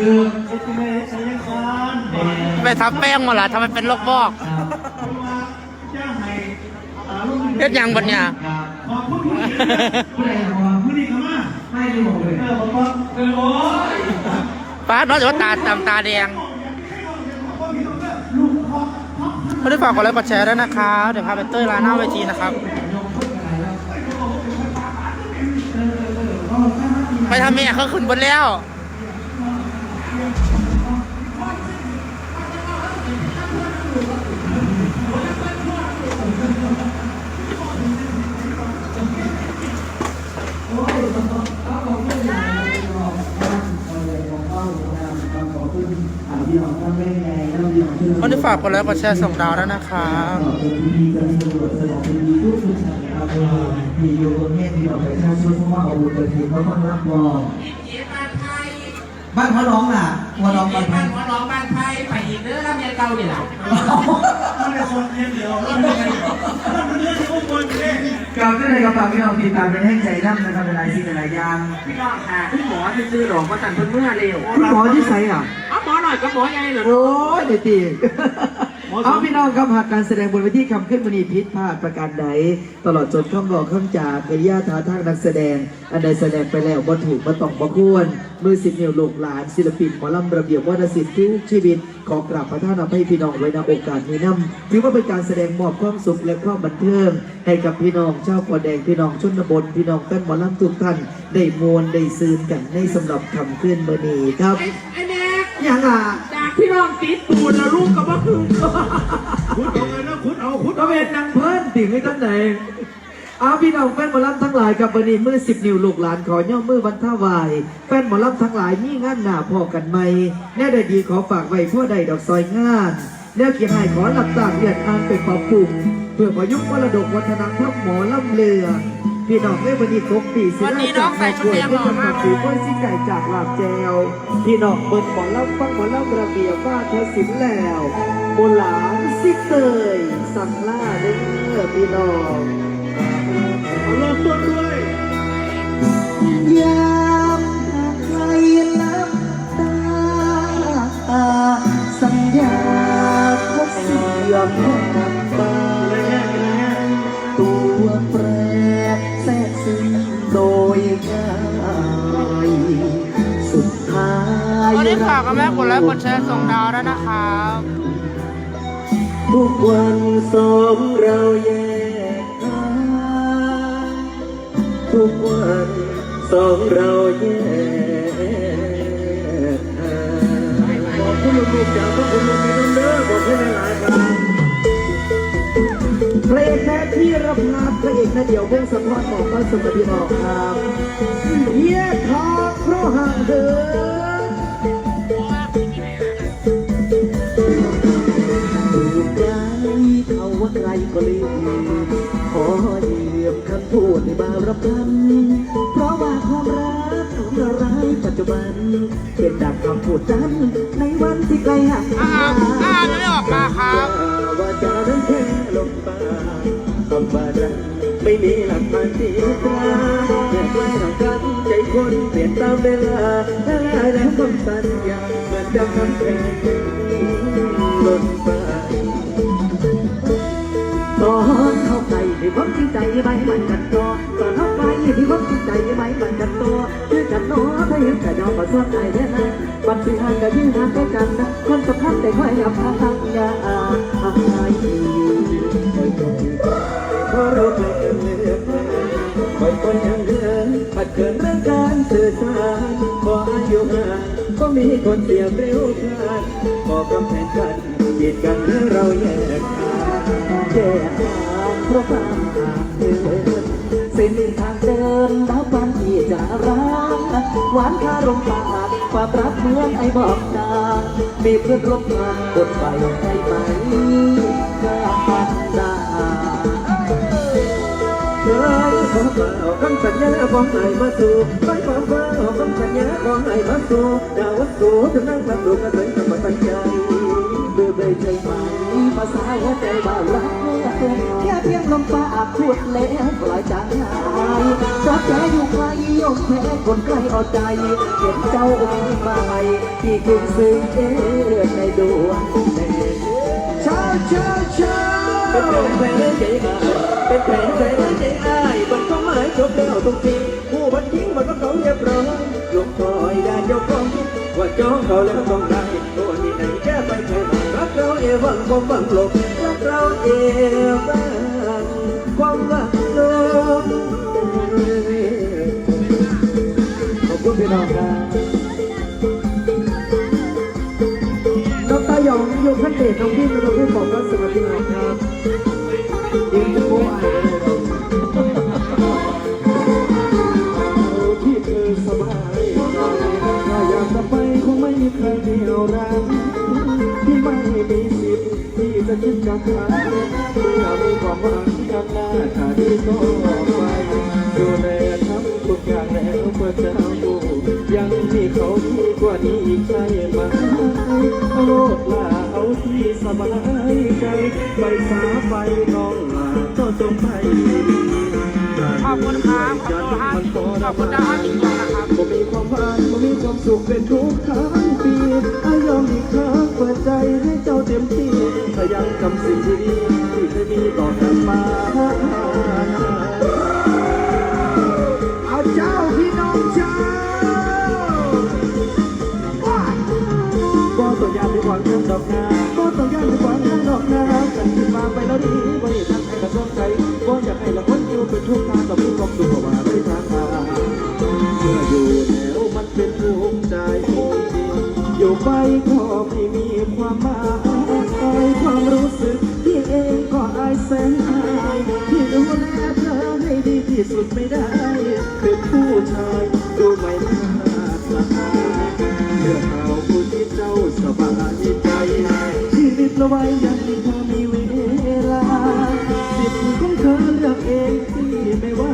คือเอติเมสยังการไปทับแป้งมาละทำไมเป็นโรคบอกจ้างให้อ่าลูกเฮ็ดหยังบัดเนี่ย ขอบคุณผู้ใดขอบผู้นี้ก็มาให้ดูเลยเออบอกว่าเออโอ้ยป้าน้องจะว่าตาตามตาแดงไม่ได้ฝากกดไลค์กดแชร์ด้วยนะครับเดี๋ยวพาไปเต้ยร้านหน้าเวทีนะครับไปทำเมียเขาขึ้นบนแล้วไม่ได้ฝากกดไลค์กดแชร์ส่งดาวแล้วนะครับมีอยู่บนเมฆมีดอกไม้ชาช่วยพราะว่าอาบุญกระถิ่นเขาต้องรับรอง บ้านเขาร้องล่ะวัวร้องบ้านไทบ้ายนหัวน้องบ้านไทยไปอีกเด้อรับเมียเก่านี่แหละไม่ได้คนเดียวเดียวแล้วไม่ได้แล้วมันเรื่องที่พวกคนเนี่ยกลับได้เลยกับฝากพี่น้องติดตามเป็นให้ใจน้ำนะครับเป็นหลายสิ่งหลายอย่างพี่น้องค่ะพี่หมอที่ซื้อหลอกมาสั่งเพิ่นเมื่อเร็วคุณหมอที่ใส่อะเอาหมอหน่อยก็หมอใหญ่เหรอโอ้ยเด็ดตี เอาพี่น้องครับหากการแสดงบนเวทีคำขึ้นมณีพิษพลาดประการใดตลอดจนข้ามบอกข้ามจากกริยาท่าทางนักแสดง อันใดแสดงไปแล้วบ่ถูกบ่ต้องบ่ควรมือสิบนิ้วลูกหลานศิลปินหมอลำระเบียบวัฒนศิลป์ทุกชีวิต ขอกราบพระท่านอภัยพี่น้องไว้ในโอกาสนี้นำถือว่าเป็นการแสดงมอบความสุขและความบันเทิงให้กับพี่น้องชาวกวแดงพี่น้องชนบทพี่น้องแฟนหมอลำทุกท่าน ได้มวลได้ซืนกันในสำหรับคำขึ้นมือนี้ครับไอ้ไอ้แม็กอย่างอะจาก พี่น้องติดปูนแล้วลูกก็บ่คือคุณเอาไงนะคุณเอาคุณก็เอาเป็นนางเพิ่นติ่งให้ท่านไหนอาพี่น้องแฟนหมอลำทั้งหลายกับวันนี้มือสิบนิ้วลูกหลานขอย่อมือวันท่าวาย แฟนหมอลำทั้งหลายมีงานหนาพอกันไหมแน่ใดดีขอฝากไว้พ่อใดดอกซอยงานแน่เกียรให้ขอหลับตาเอียดอ่านไปปรับปรุงเพื่อประยุกต์มรดกวัฒนธรรมหมอลำเรือ พี่น้องในวันนี้ครบปีสิวันนี้น้องใส่ชุดแดงหล่อมากถือว่าสิ้นไก่จากลาบแจวพี่น้องเบิ่งหมอลำฟังหมอลำระเบียบว่าเธอสินแล้วโบหลานสิเตยสั่งล่าเด้อพี่น้องเอาลงต้นด้วยยามใครน้ำตาสัญญาเขาเสื่อม ไม่ได้ฝากกับแม่กดไลค์กดแชร์ส่งดาวแล้วนะครับทุกวันสองเราแยกทางทุกวันสองเราแยกทางบอกคุณลุงลูกจ๋าบอกคุณลุงมีน้ำเด้อบอกให้หลายๆครับเพลงแท้ที่รับงานพระเอกนะเดี่ยววงสะท้อนบอกว่าสมบัติบอกครับแยกทางเพราะห่างเหิน ขาว่าใครก็ลืมขอยืมคำพูดในบารับพันเพราะว่าความรักของเราร้ายปัจจุบัน เป็นดังคำพูดจันในวันที่ไกลห่างอ่าอ่าไม่ออกมาครับว่าจะนั้นแค่ลมปากคำว่ารักไม่มีหลักฐานที่ตราเปลี่ยนไปทางกันใจคนเปลี่ยนตามเวลาและแล้วคำสัญญาเหมือนดังคำแพงหล่นไป ตอนเข้าไปที่ความจริงใจไหมมันกันต่อตอนเข้าไปที่ความจริงใจไหมมันกันต่อคือกันน้อถ้ายังจะยอมมาสวดใจแน่นะวันที่ห่างกันยืนห่างกันกันนะคนสำคัญแต่ค่อยรับทางยาอายเพราะเราเคยเกินเลือกคอยคนยังเหลือผัดเกินเรื่องการสื่อสารขออายุงานก็มีคนเสียเร็วพลาดขอกำแพงกัน กีดกันเมื่อเราแยกทางแยกทางเพราะความห่างเหินเส้นทางเดินแล้วปันที่จะรักหวานคารมปากความรักเหมือนไอ้บอกตามีเพื่อนร่วมทางบนไปได้ไหมก็ปันดาเคยขอเปล่าคำสัญญาของไอ้มาสู่ไปขอเปล่าคำสัญญาของไอ้มาสู่ดาวสู่ถึงนั่งฟังดูกระเทยกับมาตั้งใจ เบื่อเลยใจไหมภาษาหัวใจบ่ารักแค่เพียงลมปากพูดแล้วปล่อยจางหายรักแท้อยู่ไกลยกแพ้คนใกล้เอาใจเก็บเจ้าองค์มาให้ที่คุณซึ้งเออในดวงใจเช้าเช้าเช้าเป็นเพลงเพลงใจอายเป็นเพลงเพลงใจอายบนความหมายจบแล้วทุกทีผู้บันทิ้งมันก็เขาเรียบร้อยยกคอยได้ยกคองว่าจ้องเขาแล้วต้องได้ วังความหวังหลบรักเราเอวังความหวังลบขอบคุณพี่น้องครับน้องตาหยองโยมพันเดชน้องพี่น้องพี่บอกว่าสวัสดีครับยิงทุกโมอ จะคิดกับใครเมื่อมีความหวังข้างหน้าถ้าดีก็ไปดูแลทำทุกอย่างแล้วเพื่อเจ้าอยู่ยังมีเขาดีกว่านี้อีกใช่ไหมโลดลาเอาที่สบายใจไปฟ้าไปน้องลาก็จงไป ขอบคุณครับขอบคุณครับขอบคุณดาวห้าสิบดวงนะครับผมมีความหวานผมมีความสุขเป็นทุกครั้งปีอายอมอีกครั้งเปิดใจให้เจ้าเต็มที่ถ้ายังจำสิ่งที่ดีที่เคยมีต่อกันมา วยานไปหวังทางดอกนาก็ตัวยานไปหวังทางดอกนากันขึ้นมาไปแล้วดีบ่ได้ทางให้กระสงใจก็อยากให้ละคนอยู่เป็นทุกทางกับผู้ความสุขว่าได้ทางทางเมื่ออยู่แล้วมันเป็นภูมิใจอยู่ไปก็ไม่มีความหมายความรู้สึกที่เองก็อายแสนอายที่ดูแลเธอให้ดีที่สุดไม่ได้ เป็นผู้ชาย ไว้ยังพอมีเวลาสิทธิ์ของเธอเลือกเองที่ไม่ว่า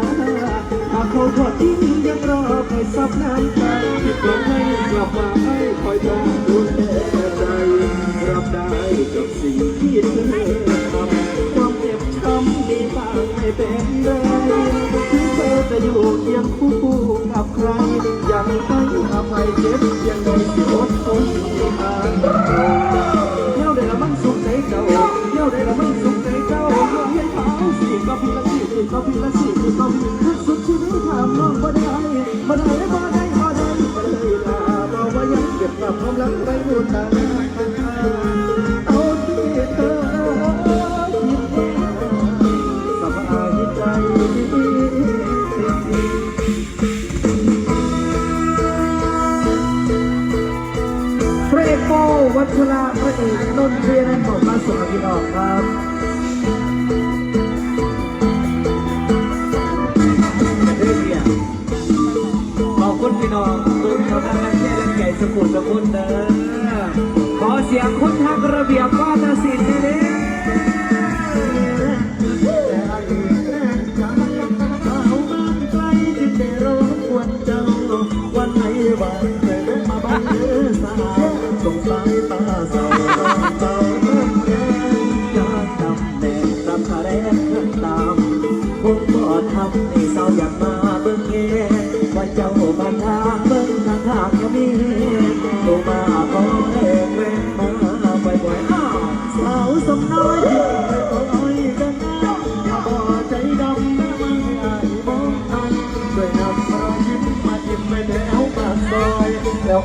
หากเขาทอดทิ้งยังรอคอยซับน้ำตาที่ปล่อยให้กลับมาให้คอยเธอดูแลใจรับได้กับสิ่งที่เธอทำความเจ็บช้ำมีบ้างไม่เป็นไรถึงเธอจะอยู่เคียงคู่กับใครยังให้อภัยเจ็บยังไงสิอดทนที่อ่าน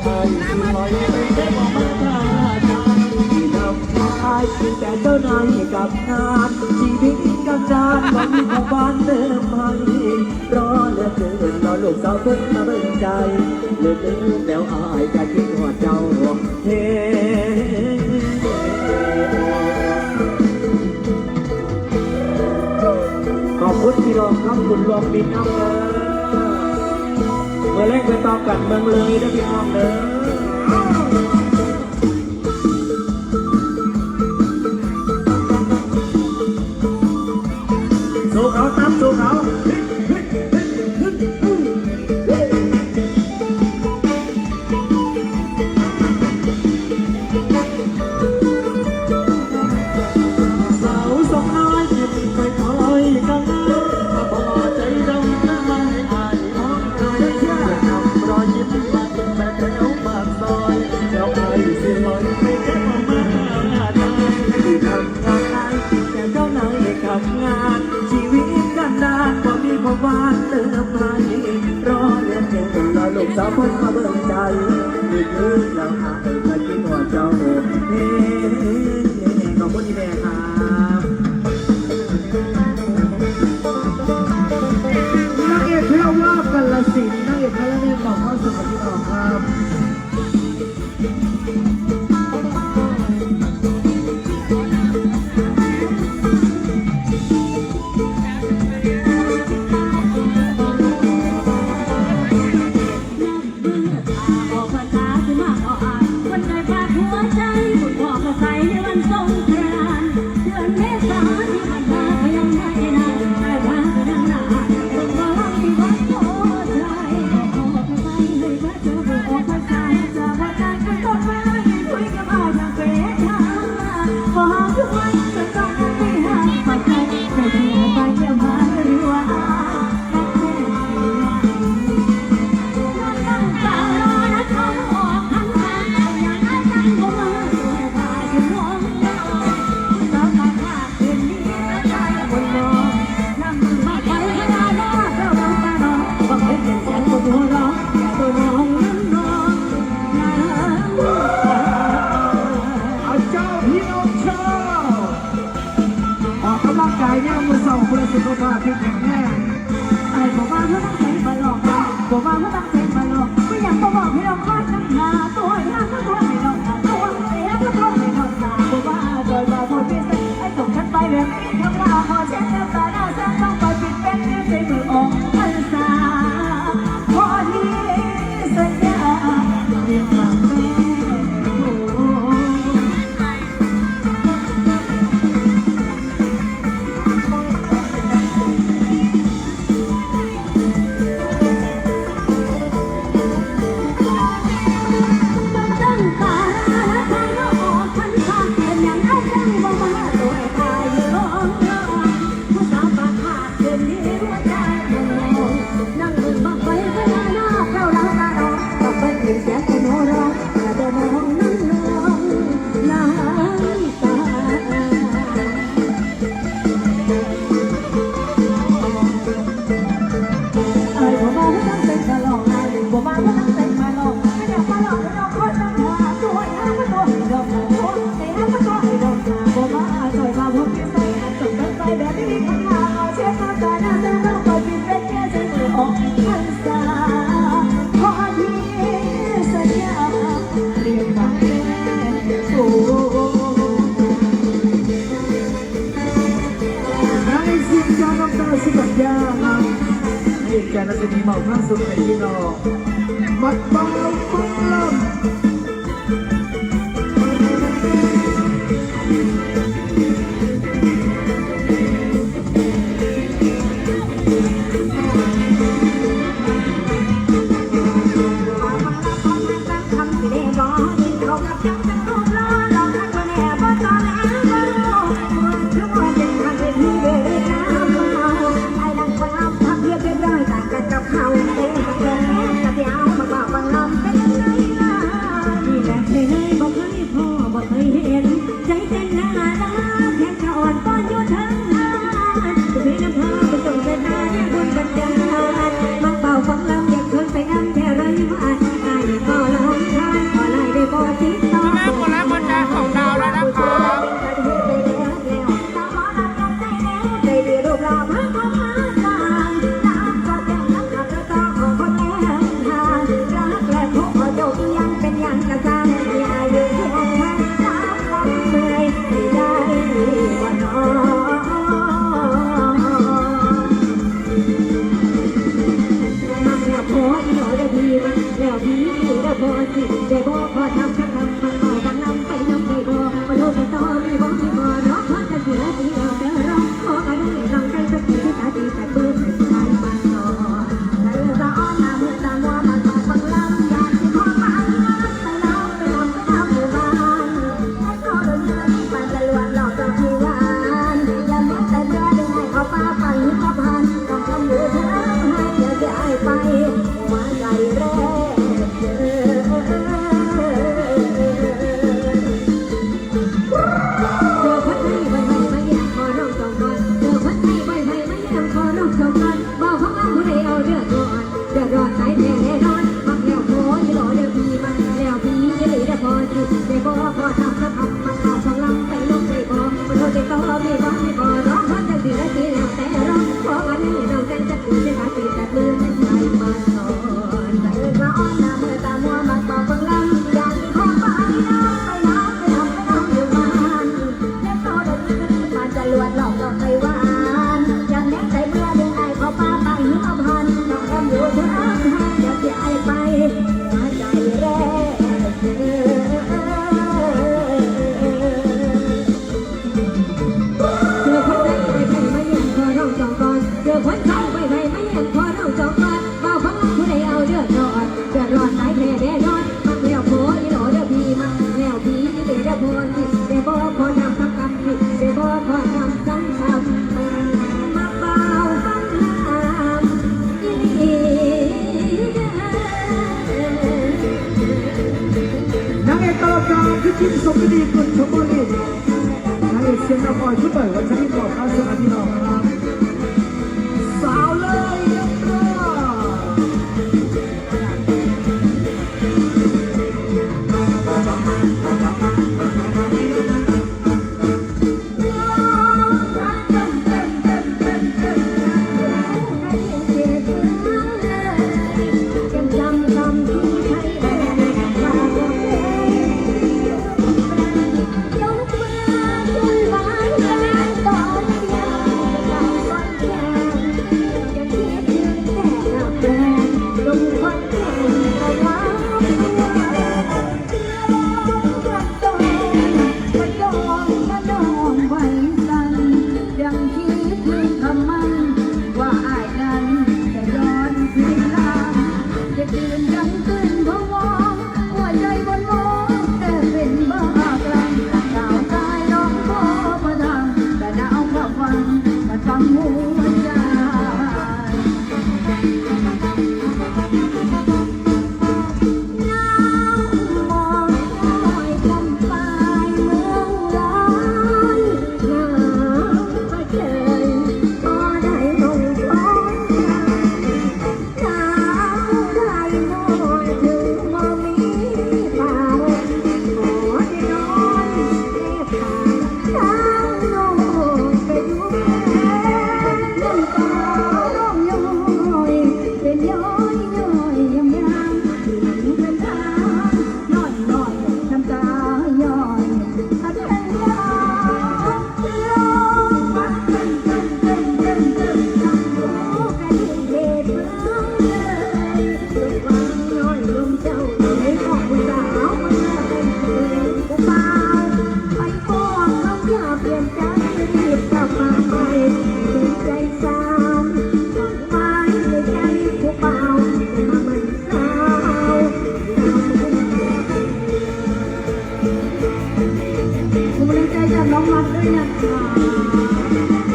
แต่เจ้านายกับงานชีวิตกับจานก็มีของบ้านเดิมให้รอเหลือเกินรอลูกสาวเพิ่งมาเบิ่งใจเลือเกินแล้วอายจะคิดหอดเจ้าเฮ้ขอบคุณที่รองครับคุณรองบินน้ำเด้อ เล่นไปต่อกันเมืองเลยนะพี่น้องเด้อ คือเราทำเปิดมาคิดวเจ้าโอเขอบคุณที่แม่ครับนางเอกเทวากัลสินนางเอกพระเล่นบอกข้าสุขที่ออครับ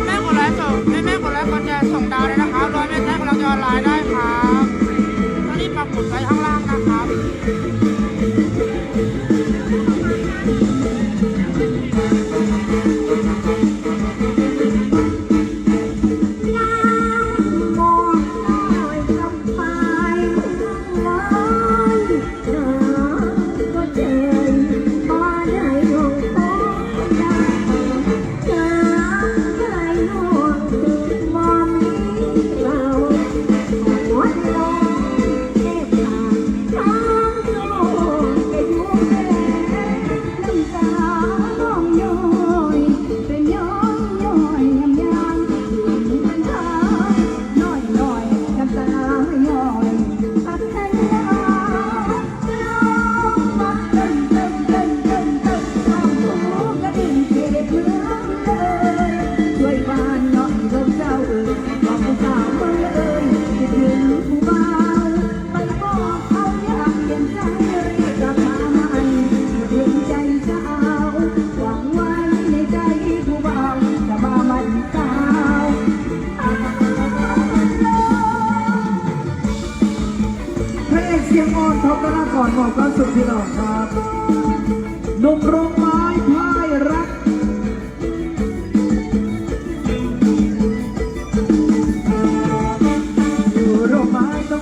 แม่กดไลค์ส่แม่กดไลค์กดแชส่งดาวเลยนะครับโดยแม่แท็กเราออลน์ได้ครับนนี้ปักหมุดไว้ข้างล่างนะครับ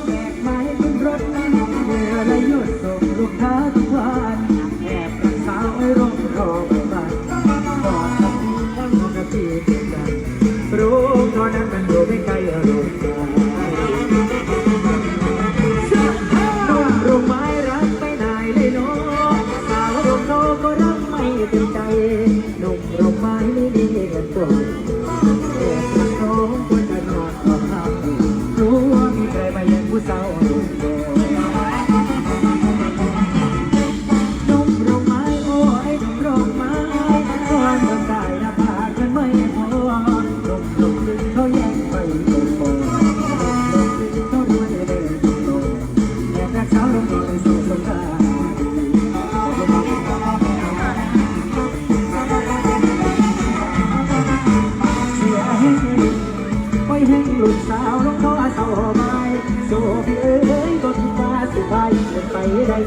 back.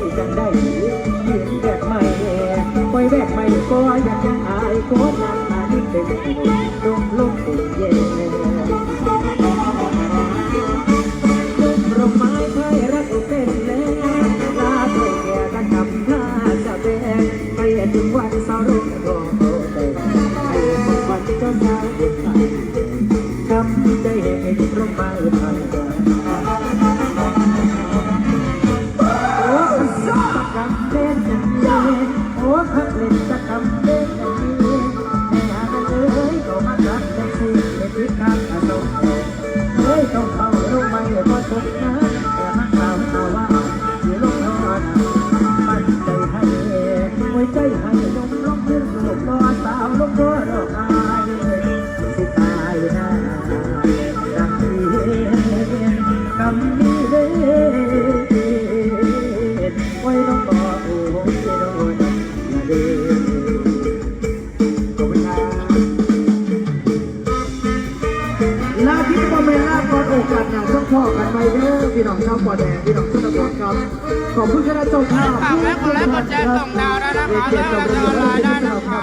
สิจังได้หรือเปนแบบไม่แน่ปล่อยแบบไม่ก็อยากจะหายโคตรนานมาที่เป็นลมลมตุ่เย็นร่มไม้ไทรักเป็นแน่ตาเธอแก่กันหน้าสะแบงเปลี่ถึงวันสาวรุ่งรจน์ไอ้วันเจ้าสาวเด็กไทยทำใจให้ร่มไม้ไทย 都看。 น้องชาวกอดแดงพี่น้องทุกคนครับ ขอบคุณคณะเจ้าภาพฝากและกดไลค์ก็แชร์ส่งดาวแล้นะคะแล้วเราจะออนไลน์ได้นะคะ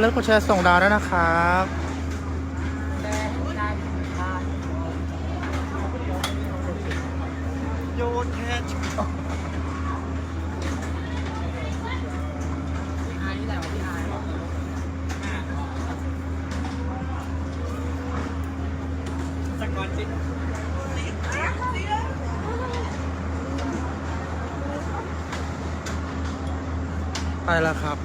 ดไลค์กดแชร์ส่งดาวด้วยนะครับไปแล้วครับ